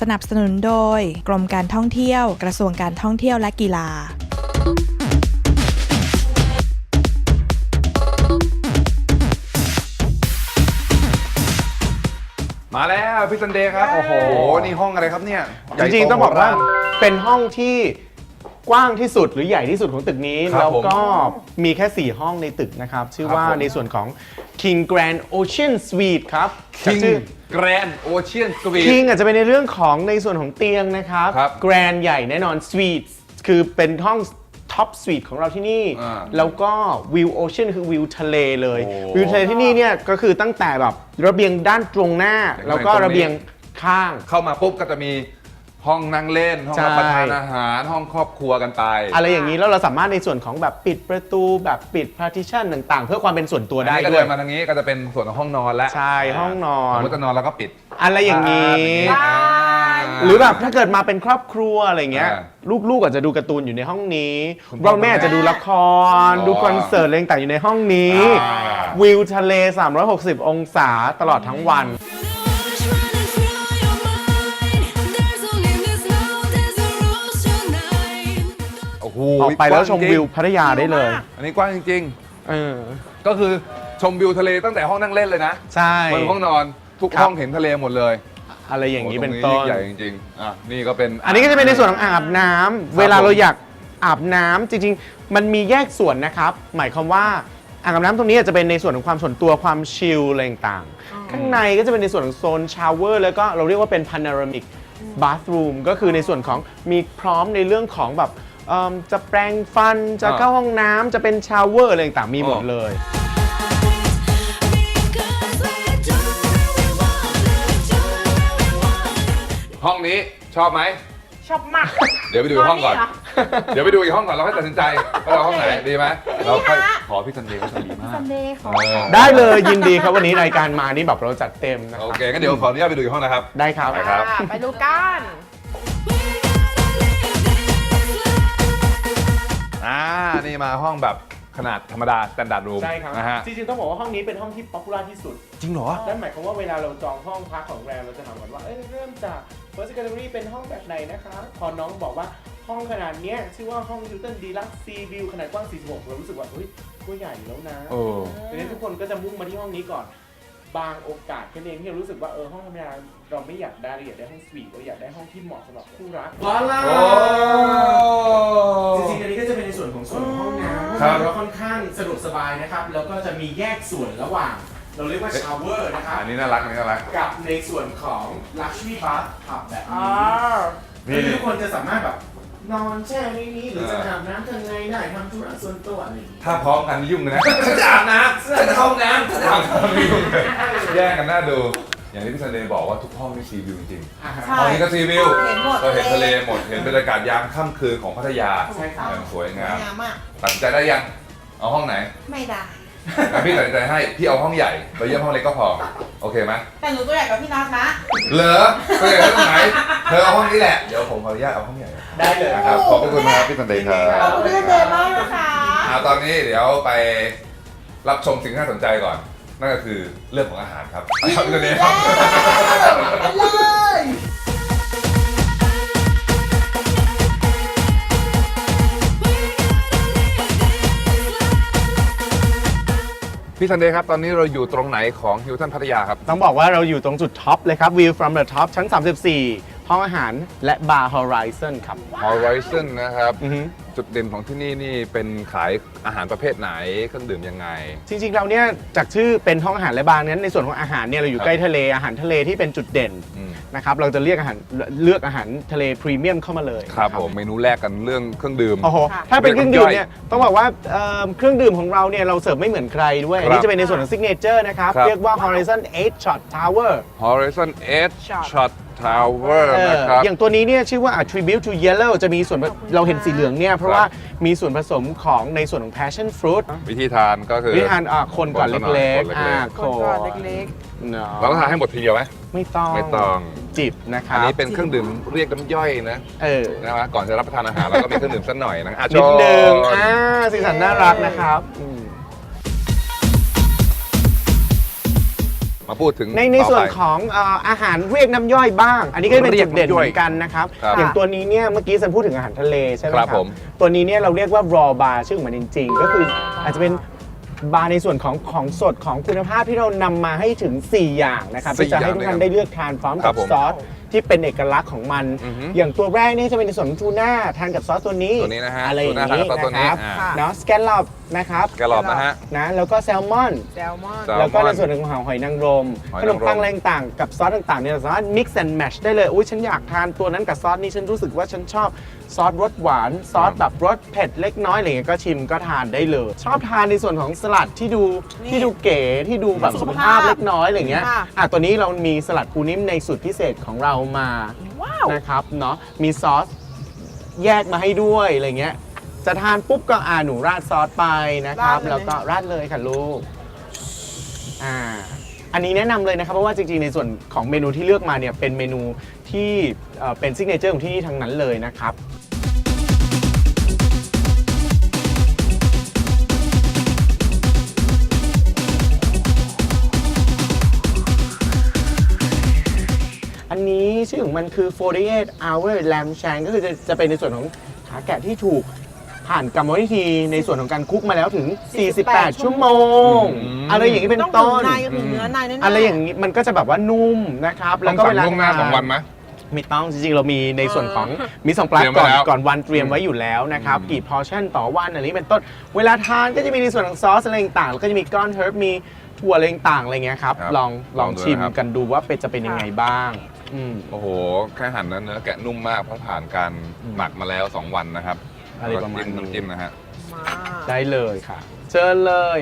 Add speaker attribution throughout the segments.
Speaker 1: สนับสนุนโดย กรมการท่องเที่ยว กระทรวงการท่องเที่ยวและกีฬา
Speaker 2: มาแล้วพี่ซันเดย์ครับ โอ้โห นี่ห้องอะไรครับเนี่ยให
Speaker 3: จ
Speaker 2: ญ่
Speaker 3: ริง
Speaker 2: โๆ
Speaker 3: ต้องบอกว่า
Speaker 2: โหรน
Speaker 3: เป็นห้องที่ กว้างที่สุดหรือใหญ่ที่สุดของตึกนี้
Speaker 2: ครับ
Speaker 3: แล้วก็
Speaker 2: ผม
Speaker 3: มีแค่ 4 ห้องในตึกนะครับ ชื่อ
Speaker 2: ครับ
Speaker 3: ว่า
Speaker 2: ผม
Speaker 3: ในส่วนของ King Grand Ocean Suite ครับจาก
Speaker 2: King
Speaker 3: ชื่อ
Speaker 2: Grand Ocean Suite
Speaker 3: King อาจจะเป็นในเรื่องของในส่วนของเตียงนะครับ
Speaker 2: ครับ
Speaker 3: Grand ใหญ่แน่นอน Suite คือเป็นห้องท็อปสวีทของเราที่นี่
Speaker 2: อ่า
Speaker 3: แล้วก็วิวโอเชียนคือวิวทะเลเลย
Speaker 2: โอ้
Speaker 3: วิวทะเลที่นี่เนี่ยก็คือตั้งแต่แบบระเบียงด้านตรงหน้า
Speaker 2: อย่าง
Speaker 3: แล้วก็
Speaker 2: ตรงนี้
Speaker 3: ระเบียงข้าง
Speaker 2: เข้ามาปุ๊บก็จะมี ห้องนั่งเล่น ห้อง
Speaker 3: ใช่
Speaker 2: รับประทานอาหารห้องครอบครัวกันไป
Speaker 3: อะไรอย่างนี้แล้วเราสามารถในส่วนของแบบปิดประตูแบบปิด partition ต่างๆ เพื่อความเป็นส่วนตัว
Speaker 2: อัน
Speaker 3: ได้
Speaker 2: นี้ก็
Speaker 3: ด้
Speaker 2: เดิ
Speaker 3: วย
Speaker 2: นมาทางนี้ก็จะเป็นส่วนของห้องนอนแล้ว
Speaker 3: ใช่ห้องนอน
Speaker 2: สมมติจะนอนแล้วก็ปิด
Speaker 3: อะไรอย่างนี้
Speaker 2: อ่า
Speaker 3: หรือแบบถ้าเกิดมาเป็นครอบครัวอะไรเงี้ย
Speaker 2: อ่า
Speaker 3: ลูกๆอาจจะดูการ์ตูนอยู่ในห้องนี้
Speaker 2: คุณพ่อ
Speaker 3: เราแม่อาจจะดูละคร
Speaker 2: อ๋อ
Speaker 3: ดูคอนเสิร์ตอะไรต่างๆอยู่ในห้องนี้
Speaker 2: อ่า
Speaker 3: วิวทะเล 360 องศาตลอดทั้งวัน
Speaker 2: โอ้โห
Speaker 3: ออกไปแล้วชม
Speaker 2: กางจริง
Speaker 3: วิวพัทยาได้เลย
Speaker 2: อันนี้กว้างจริง
Speaker 3: เออ
Speaker 2: ๆ ก็คือชมวิวทะเลตั้งแต่ห้องนั่งเล่นเลยนะ
Speaker 3: ใช่
Speaker 2: บนห้องนอนทุก
Speaker 3: ครับ
Speaker 2: ห้องเห็นทะเลหมดเลย
Speaker 3: อะไรอย่างนี้
Speaker 2: โโห
Speaker 3: เป็น
Speaker 2: ตรง
Speaker 3: ต้น
Speaker 2: ยิ่งใหญ่จริงๆอะนี่ก็เป็น
Speaker 3: อันนี้ก็จะเป็นในส่วนของอาบน้ำเวลาเราอยากอาบน้ำจริง ๆ มันมีแยกส่วนนะครับ หมายความว่าอ่างอาบน้ำตรงนี้อาจจะเป็นในส่วนของความส่วนตัวความชิลอะไรต่างๆ ข้างในก็จะเป็นในส่วนของโซนชาวเวอร์แล้วก็เราเรียกว่าเป็น panoramic bathroom ก็คือในส่วนของมีพร้อมในเรื่องของแบบ เอิ่มจะแปรงฟันจะเข้าห้องน้ำจะเป็นชาวเวอร์อะไรต่างๆมีหมดเลย
Speaker 2: ห้องนี้ชอบไหม
Speaker 4: ชอบมาก
Speaker 2: เดี๋ยวไปดูอีกห้องก่อน
Speaker 4: ตอนนี้เหรอ
Speaker 2: เดี๋ยวไปดูอีกห้องก่อนเราค่อยตัดสินใจว่าเราห้องไหนดีไหมเราค่อยขอพี่ซันเดย์เขาจะดีมาก
Speaker 4: ซันเดย์ขอ
Speaker 2: เออ
Speaker 3: ได้เลยยินดีครับวันนี้รายการมานี่แบบเราจัดเต็มนะค
Speaker 2: โอ
Speaker 3: รับ
Speaker 2: เคงั้นเดี๋ยวขออนุญาตไปดูอีกห้องนะครับ
Speaker 3: ได้ครับ
Speaker 2: ไปครับ
Speaker 4: อะไปดูกัน
Speaker 2: มาห้องแบบขนาดธรรมดา s t ต n d า r d room
Speaker 3: ใช่ครับ
Speaker 2: นะฮะ
Speaker 3: จริงๆ ต้องบอกว่าห้องนี้เป็นห้องที่ป๊อปปูล่าที่สุด
Speaker 2: จริงเหรอ
Speaker 3: นั่นหมายความว่าเวลาเราจองห้องพักของแรมเราจะถามก่อนว่า เอ้ยเริ่มจาก first category เป็นห้องแบบไหนนะคะ พอน้องบอกว่าห้องขนาดเนี้ยชื่อว่าห้อง Hilton Deluxe Sea View ขนาดกว้าง 46 เรารู้สึกว่า เฮ้ยก็ใหญ่แล้วนะ
Speaker 2: เออ
Speaker 3: ดังนั้นทุกคนก็จะมุ่งมาที่ห้องนี้ก่อน บางโอกาสแค่นั้นเองที่เรารู้สึกว่าเออห้องธรรมดา เราไม่อยากได้เราอยากได้ห้องสวีทเราอยากได้ห้องที่เหมาะสำหรับคู่รัก ว้าล่า
Speaker 2: โอ้
Speaker 3: จริงๆ อันนี้ก็จะเป็นในส่วนของส่วนของห้องน้ำ
Speaker 2: ครับ
Speaker 3: แล้วค่อนข้างสะดวกสบายนะครับ แล้วก็จะมีแยกส่วนระหว่าง เราเรียกว่าชาวเวอร์นะครับ
Speaker 2: อันนี้น่ารักอันนี้น่ารัก
Speaker 3: กับในส่วนของ Luxury Bath Tub แบบ
Speaker 4: อ๋อ
Speaker 3: นี้
Speaker 2: นี่
Speaker 3: คือทุกคนจะสามารถแบบนอนแช่ในนี้หรือจะ
Speaker 2: เอออ
Speaker 3: อาบน้ำข้างในได้ทำธุระส่วนตัวอะไรอย่างนี้
Speaker 2: ถ้าพร้อมกันยุ่งเลยนะฉันจะอาบน้ำฉันจะเข้าห้องน้ำฉันจะอาบน้ำไม่ยุ่งเลยแย่งกันน่าดู อย่างที่พี่ซันเดย์บอกว่าทุกห้องนี่ซีวิวจริง
Speaker 3: อ่าฮะ
Speaker 4: ใช่
Speaker 2: ๆห้องนี้ก็ซีวิว
Speaker 4: เห็นหมด
Speaker 2: เราเห็นทะเลหมดเห็นบรรยากาศยามค่ำคืนของพัทยา
Speaker 3: ใช่ครับ
Speaker 2: อย่างสวยงาม
Speaker 4: งามมาก
Speaker 2: ตัดสินใจได้ยังเอาห้องไหน
Speaker 4: ไม่ได้
Speaker 2: งั้นพี่ตัดสินใจให้พี่เอาห้องใหญ่ไปเยี่ยมห้องเล็กก็พอโอเคไหม
Speaker 4: แต่หนูตัวใหญ่กว่าพี่น็อตนะ
Speaker 2: เหรอก็อย่างนั้นตรงไหนเธอเอาห้องนี้แหละเดี๋ยวผมขออนุญาตเอาห้องใหญ่
Speaker 3: ได้เลย
Speaker 2: นะครับขอบพระคุณนะครับพี่สันเดย์ครับ
Speaker 4: ขอบคุณพี่ซันเดย์มากนะคะ
Speaker 2: อ่าตอนนี้เดี๋ยวไปรับชมสิ่งที่น่าสนใจก่อน นั่นก็คือเรื่องของอาหารครับเอาพี่สันเดย์ครับ
Speaker 4: เลย
Speaker 2: พี่สันเดย์ครับตอนนี้เราอยู่ตรงไหนของฮิลตันพัทยาครับ
Speaker 3: ต้องบอกว่าเราอยู่ตรงจุดท็อปเลยครับ View from the top ชั้น 34 ห้องอาหารและบาร์ Horizon ครับ
Speaker 2: Horizon นะครับ
Speaker 3: อือฮึ
Speaker 2: จุดเด่นของที่นี่นี่เป็นขายอาหารประเภทไหนเครื่องดื่มยังไง
Speaker 3: จริงๆเราเนี่ยจากชื่อเป็นห้องอาหารและบาร์นั้นในส่วนของอาหารเนี่ยเราอยู่
Speaker 2: ครับ
Speaker 3: ใกล้ทะเลอาหารทะเลที่เป็นจุดเด่น
Speaker 2: อืม
Speaker 3: นะครับเราจะเรียกอาหารเลือกอาหารทะเลพรีเมียมเข้ามาเลย
Speaker 2: ครับ
Speaker 3: นะ
Speaker 2: ผมเมนูแรกกันเรื่องเครื่องดื่ม
Speaker 3: โอ้โหถ้าเป็นเครื่องดื่มเนี่ยต้องบอกว่าเอิ่มเครื่องดื่มของเราเนี่ยเราเสิร์ฟไม่เหมือนใครด้วย
Speaker 2: ครับ
Speaker 3: อันนี้จะเป็นในส่วนของซิกเนเจอร์นะครับ
Speaker 2: ครับ
Speaker 3: เรียกว่า Horizon 8 Shot Tower
Speaker 2: Horizon 8
Speaker 4: Shot
Speaker 2: Shot Tower
Speaker 3: เออ
Speaker 2: นะครับ
Speaker 3: อย่างตัวนี้เนี่ยชื่อว่า Attribute to Yellow จะมีส่วนเราเห็นสีเหลืองเนี่ย เพราะว่ามีส่วนผสมของในส่วนของ Passion Fruit
Speaker 2: วิธีทานก็คือ
Speaker 3: วิธีทานอะคนก่อน
Speaker 2: คนก่อน
Speaker 3: เล็ก
Speaker 2: คน
Speaker 3: ๆ
Speaker 2: เล็กๆ
Speaker 3: อ่า
Speaker 4: คนก่อนเล็ก
Speaker 3: เนาะ
Speaker 2: เราต้องทานให้หมดทีเดียวไหม
Speaker 3: ไม่ต้อง
Speaker 2: ไม่ต้อง
Speaker 3: จิบนะครั
Speaker 2: อัน
Speaker 3: บ
Speaker 2: นี้เป็นเครื่องดื่มเรียกน้ำย่อยนะ
Speaker 3: เออ
Speaker 2: นะครับก่อนจะรับประทานอาหารเราก็มีเครื่องดื่มสักหน่อยนะอะ
Speaker 3: นิดนึง
Speaker 2: โชว์
Speaker 3: อ่าสีสันน่ารักนะครับอืม
Speaker 2: มาพูดถึง
Speaker 3: ในในส่วน
Speaker 2: ต่ไป
Speaker 3: ของเอ่ออาหารเรียกน้ำย่อยบ้าง อันนี้ก็เป็น
Speaker 2: เรีย
Speaker 3: จุ
Speaker 2: ก
Speaker 3: ดเด่น
Speaker 2: น้ำย่
Speaker 3: เห
Speaker 2: อย
Speaker 3: มือนกันนะครับ
Speaker 2: ครับ
Speaker 3: อย่างตัวนี้เนี่ยเมื่อกี้ฉันพูดถึงอาหารทะเลใช่ไหม
Speaker 2: ค
Speaker 3: ค
Speaker 2: รั
Speaker 3: รั
Speaker 2: บบผม
Speaker 3: ตัวนี้เนี่ยเราเรียกว่า raw bar ชื่อของมันจริง ๆ ก็คืออาจจะเป็นบาร์ในส่วนของของสดของคุณภาพที่เรานำมาให้ถึง 4 อย่างนะครับ
Speaker 2: สี่
Speaker 3: ที่จะให้
Speaker 2: อย่าง
Speaker 3: ทุก
Speaker 2: ด้วย
Speaker 3: ท่า
Speaker 2: กัน
Speaker 3: นได้เลือกทานพร้อม
Speaker 2: ครั
Speaker 3: กับบ
Speaker 2: ผม
Speaker 3: ซอสที่เป็นเอกลักษณ์ของมัน
Speaker 2: อือฮึ
Speaker 3: อย่างตัวแรกนี่จะเป็นในส่วนของทูน่าทานกับซอสตัวนี้
Speaker 2: ตัวนี้นะฮะ
Speaker 3: อะไรอย่าง
Speaker 2: ทูน่าทานกับซอสตัวนี้
Speaker 3: นะครับ
Speaker 2: อ่า
Speaker 3: เนาะสแกลลอป นะครับ
Speaker 2: แกลลอปนะฮะ
Speaker 3: นะแล้วก็แซลมอน
Speaker 4: แซลมอน
Speaker 2: แซลมอน
Speaker 3: แล้วก็ในส่วนของหอยนางรม
Speaker 2: หอย
Speaker 3: ข
Speaker 2: นางร
Speaker 3: น
Speaker 2: ม
Speaker 3: มปังอะไรต่างๆกับซอสต่างๆเนี่ยเราสามารถ mix and match ได้เลย อุ้ยฉันอยากทานตัวนั้นกับซอสนี้ฉันรู้สึกว่าฉันชอบซอสรสหวาน ซอสแบบรสเผ็ดเล็กน้อยอะไรเงี้ยก็ชิมก็ทานได้เลย ชอบทานในส่วนของสลัดที่ดู
Speaker 4: นี่
Speaker 3: ที่ดูเก๋ที่ดูแบบ
Speaker 4: สุ
Speaker 3: สุ
Speaker 4: ข
Speaker 3: ข
Speaker 4: ภา
Speaker 3: ภา
Speaker 4: พ
Speaker 3: พเล็กน้อยอะไรเงี้ย
Speaker 4: ค่ะ
Speaker 3: อะตัวนี้เรามีสลัดปูนิ่มในสูตรพิเศษของเรามา
Speaker 4: ว้าว
Speaker 3: นะครับเนาะมีซอสแยกมาให้ด้วยอะไรเงี้ย จะทานปุ๊บก็อ่าหนูราดซอสไปนะครับ
Speaker 4: ราดเลย
Speaker 3: แล้วก็ราดเลยค่ะลูกอ่าอันนี้แนะนำเลยนะครับเพราะว่าจริงๆในส่วนของเมนูที่เลือกมาเนี่ยเป็นเมนูที่เอ่อเป็นซิกเนเจอร์ของที่นี่ทั้งนั้นเลยนะครับ อันนี้ชื่อของมันคือ 48 hour lamb shank ก็คือจะจะเป็นในส่วนของขาแกะที่ถูก ผ่านกรรมวิธีในส่วนของการคุกมาแล้วถึง 48 ชั่วโมง
Speaker 2: อืม
Speaker 3: อะไรอย่างนี้เป็น
Speaker 4: ต้อง
Speaker 3: ต้
Speaker 4: ถึง
Speaker 3: น
Speaker 4: ในถึงเนื้อในแน่ๆ
Speaker 3: อะไรอย่างนี้มันก็จะแบบว่านุ่มนะครับ
Speaker 2: ต้
Speaker 3: แล้
Speaker 2: อ
Speaker 3: ว
Speaker 2: ง
Speaker 3: ก็
Speaker 2: สั่
Speaker 3: เว
Speaker 2: ง
Speaker 3: ลา
Speaker 2: ล่วงหน้า
Speaker 3: ท
Speaker 2: สองวันไหม
Speaker 3: ไม่ต้องจริงๆ เรามีในส่วนของมีสองปลั๊ก
Speaker 2: เตรียมไว้
Speaker 3: ก่อน
Speaker 2: แล้ว
Speaker 3: ก่อนวันเตรียมไว้อยู่แล้วนะครับ
Speaker 2: อืม
Speaker 3: กี่พอชั่นต่อวันอะไรนี้เป็นต้น เวลาทานก็จะมีในส่วนของซอสอะไรต่างๆแล้วก็จะมีก้อนเฮิร์บมีถั่วอะไรต่างๆอะไรเงี้ยครับ
Speaker 2: ครับ
Speaker 3: ลองลอง
Speaker 2: ลองดู
Speaker 3: ชิม
Speaker 2: นะครับ
Speaker 3: กันดูว่าเป็นจะเป็นยังไงบ้างอืม
Speaker 2: โอ้โห แค่หั่นนั้นเนื้อแกะนุ่มมากเพราะผ่านการหมักมาแล้ว 2 วันนะครับ
Speaker 3: อะไรประมาณ
Speaker 2: แล้วก็จิ้ม
Speaker 3: นี้
Speaker 2: น้ำจิ้มนะฮะ
Speaker 4: มา
Speaker 3: ได้เลยค่ะ เชิญเลย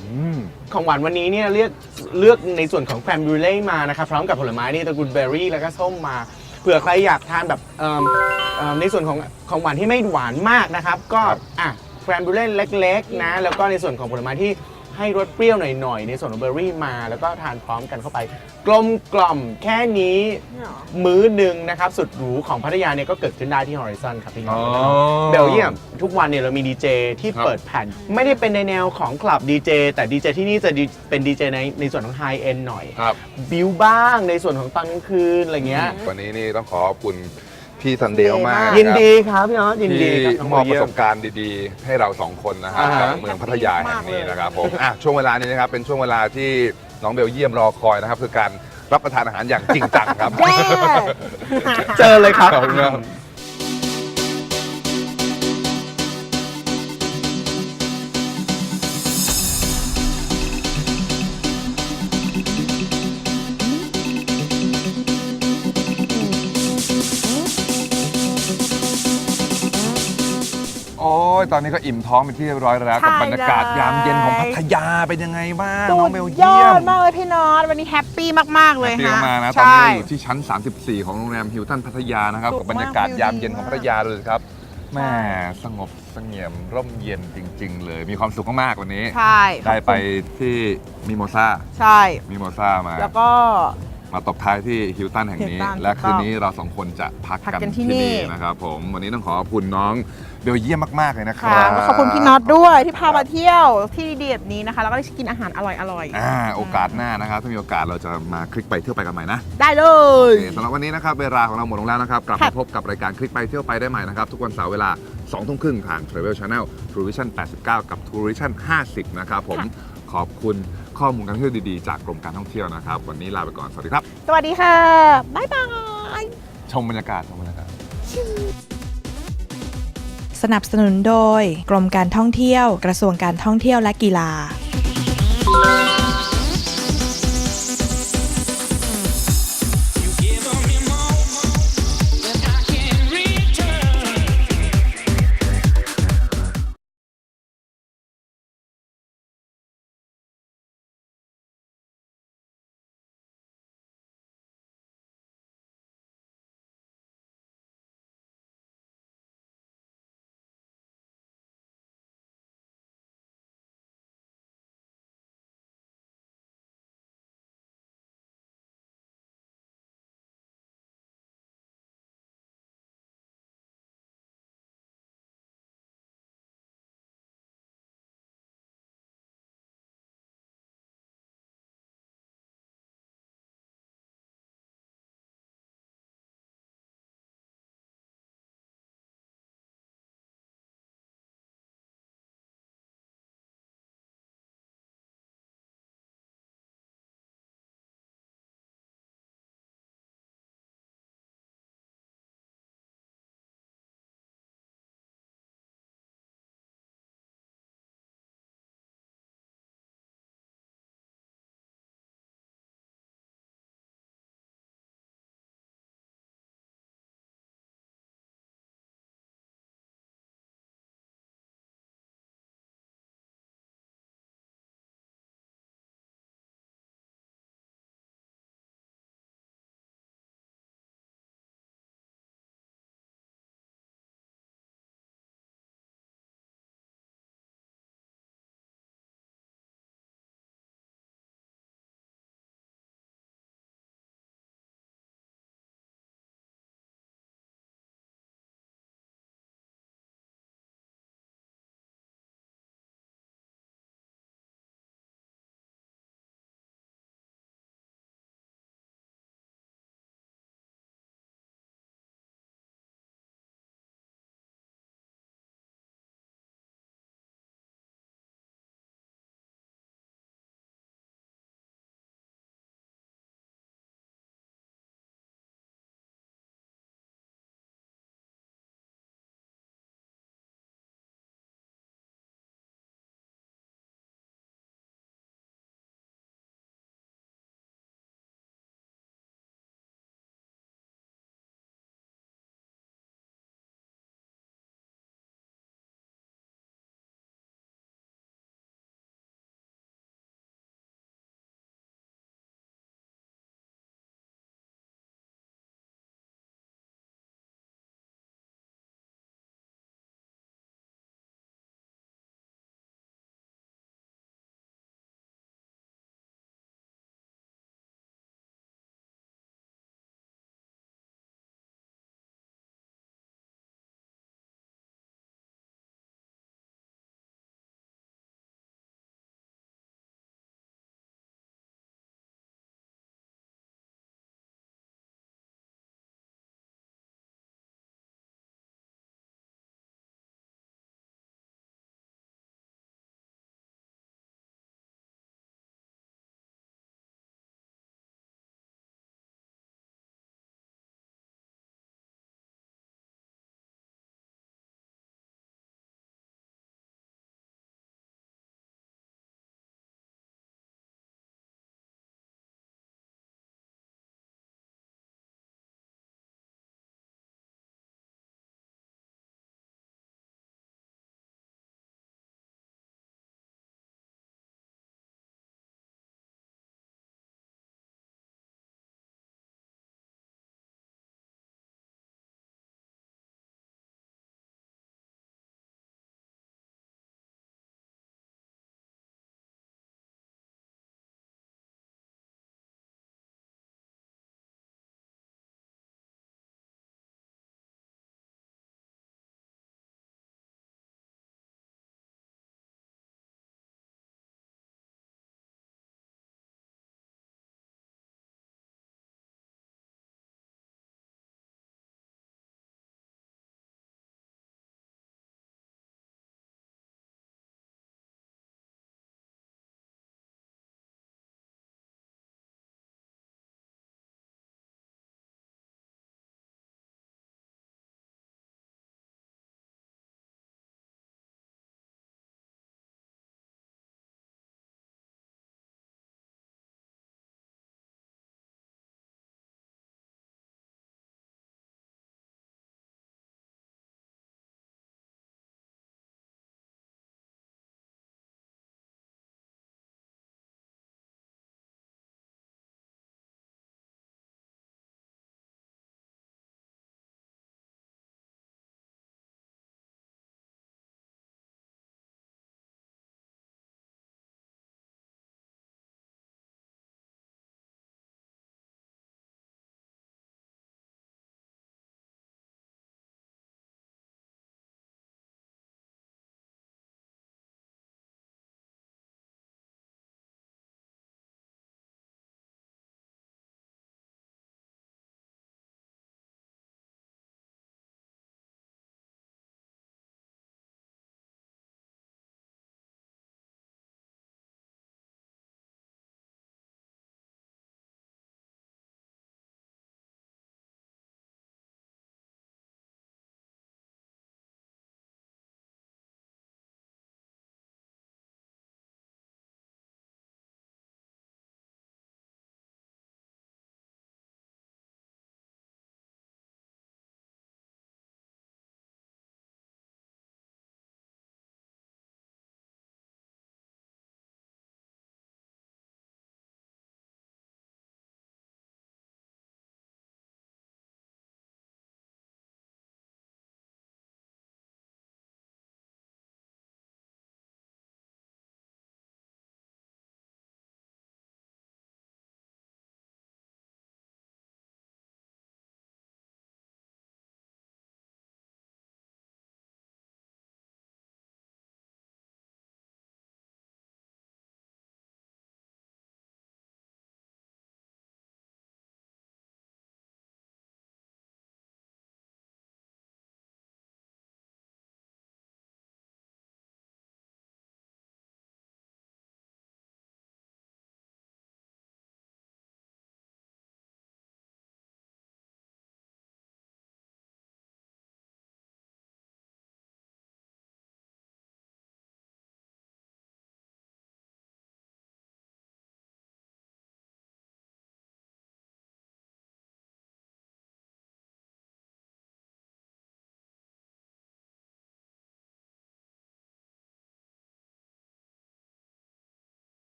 Speaker 2: อืม
Speaker 3: ของหวานวันนี้เนี่ยเลือกเลือกในส่วนของแครมบูเล่มานะครับพร้อมกับผลไม้นี่ตระกูลเบอร์รี่แล้วก็ส้มมาเผื่อใครอยากทานแบบเอิ่มเอิ่มในส่วนของของหวานที่ไม่หวานมากนะครับ ก็
Speaker 2: ครับ
Speaker 3: อะแครมบูเล่เล็กๆนะ แล้วก็ในส่วนของผลไม้ที่ ให้รสเปรี้ยวหน่อยๆ ในส่วนของเบอร์รี่มา แล้วก็ทานพร้อมกันเข้าไป กลมกล่อมแค่นี้
Speaker 4: เนี่ยเหรอ
Speaker 3: มื้อหนึ่งนะครับ สุดหรูของพัทยาเนี่ยก็เกิดขึ้นได้ที่ Horizon ครับพี่น้
Speaker 2: อ๋
Speaker 3: อ
Speaker 2: อง
Speaker 3: เบลเยียมทุกวันเนี่ยเรามีดีเจที่
Speaker 2: ครับ
Speaker 3: เปิดแผ่น ไม่ได้เป็นในแนวของคลับดีเจแต่ดีเจที่นี่จะดีเป็นดีเจในในส่วนของไฮเอ็นหน่อย
Speaker 2: ครับ
Speaker 3: บิวบ้างในส่วนของตอนกลางคืนอะไรเงี้ย
Speaker 2: วันนี้นี่ต้องขอขอบคุณ พี่ซันเดลมาก
Speaker 3: ยิน
Speaker 2: ครับ
Speaker 3: ดีครับพี่น้องยินดี
Speaker 2: ที่
Speaker 3: ครับ
Speaker 2: มอบประสบ
Speaker 3: เยี่ยม
Speaker 2: การณ์ดีๆ ให้เราสองคนนะครับ
Speaker 3: อ่าฮะ
Speaker 2: กับเมืองพัทยาแห่งนี้นะครับผมอะช่วงเวลานี้นะครับเป็นช่วงเวลาที่น้องเบลเยี่ยมรอคอยนะครับคือการรับประทานอาหารอย่างจริงจังครับ
Speaker 4: แย่
Speaker 3: เจอเลยครับ
Speaker 2: ยตอนนี้ก็อิ่มท้องเป็นที่เรียบร้อยแล้วกับบรรยากาศยามเย็นของพัทยาเป็นยังไงบ้างน้องเบล
Speaker 4: ย
Speaker 2: เยี่
Speaker 4: อย
Speaker 2: ม
Speaker 4: ดมากเลยพี่น็อตวันนี้แฮปปี้มากๆเลย
Speaker 2: เปรี้ยว
Speaker 4: ฮะ
Speaker 2: มากนะตอน
Speaker 4: ใช่
Speaker 2: นี้เราอยู่ที่ชั้น 34 ของโรงแรมฮิลตันพัทยานะครับ
Speaker 4: สุ
Speaker 2: กับ
Speaker 4: ขมาก
Speaker 2: บรรยากาศยามเย็นของ
Speaker 4: วิวดีมาก
Speaker 2: พัทยาเลยครับแม่สงบเสงี่ยมร่มเย็นจริง ๆ เลย มีความสุขมากๆวันนี้
Speaker 4: ใช่
Speaker 2: ได้ไปที่มิโมซา
Speaker 4: ใช่
Speaker 2: มิโมซามา
Speaker 4: แล้วก็
Speaker 2: มาตบท้ายที่ฮิลตันแห่งนี้
Speaker 4: Hilton
Speaker 2: และคืน
Speaker 4: ถูกต้อง
Speaker 2: นี้เราสองคนจะพัก
Speaker 4: พัก
Speaker 2: กัน
Speaker 4: กันที่
Speaker 2: ที่
Speaker 4: นี่
Speaker 2: นี่นะครับผมวันนี้ต้องขอขอบคุณน้องเบลเยียมมากๆเลยนะครั
Speaker 4: ค่ะ
Speaker 2: บ
Speaker 4: แล้วขอบคุณพี่น็อตด้วยที่พามาเที่ยวที่ดีๆแบบนี้นะคะ แล้วก็ได้กินอาหารอร่อย
Speaker 2: อ่าโอกาสหน้านะครับถ้ามีโอกาสเราจะมาคลิกไปเที่ยวไปกันใหม่นะ
Speaker 4: ๆ ได้เล
Speaker 2: โอยเคสำหรับวันนี้นะครับเวลาของเราหมดลงแล้วนะครับกลับ
Speaker 4: ครั
Speaker 2: มา
Speaker 4: บ
Speaker 2: พบกับรายการคลิกไปเที่ยวไปได้ใหม่นะครับ ทุกวันเสาร์เวลา2ทุ่มครึ่งทาง Travel Channel True Vision 89 กับ True Vision 50 นะครับผมขอบคุณ ข้อมูลการเที่ยวดีๆ จากกรมการท่องเที่ยวนะครับ วันนี้ลาไปก่อน สวัสดีครับ
Speaker 4: สวัสดีค่ะ บ๊ายบาย
Speaker 2: ชมบรรยากาศชมบรรยากาศ
Speaker 1: สนับสนุนโดย กรมการท่องเที่ยว กระทรวงการท่องเที่ยวและกีฬา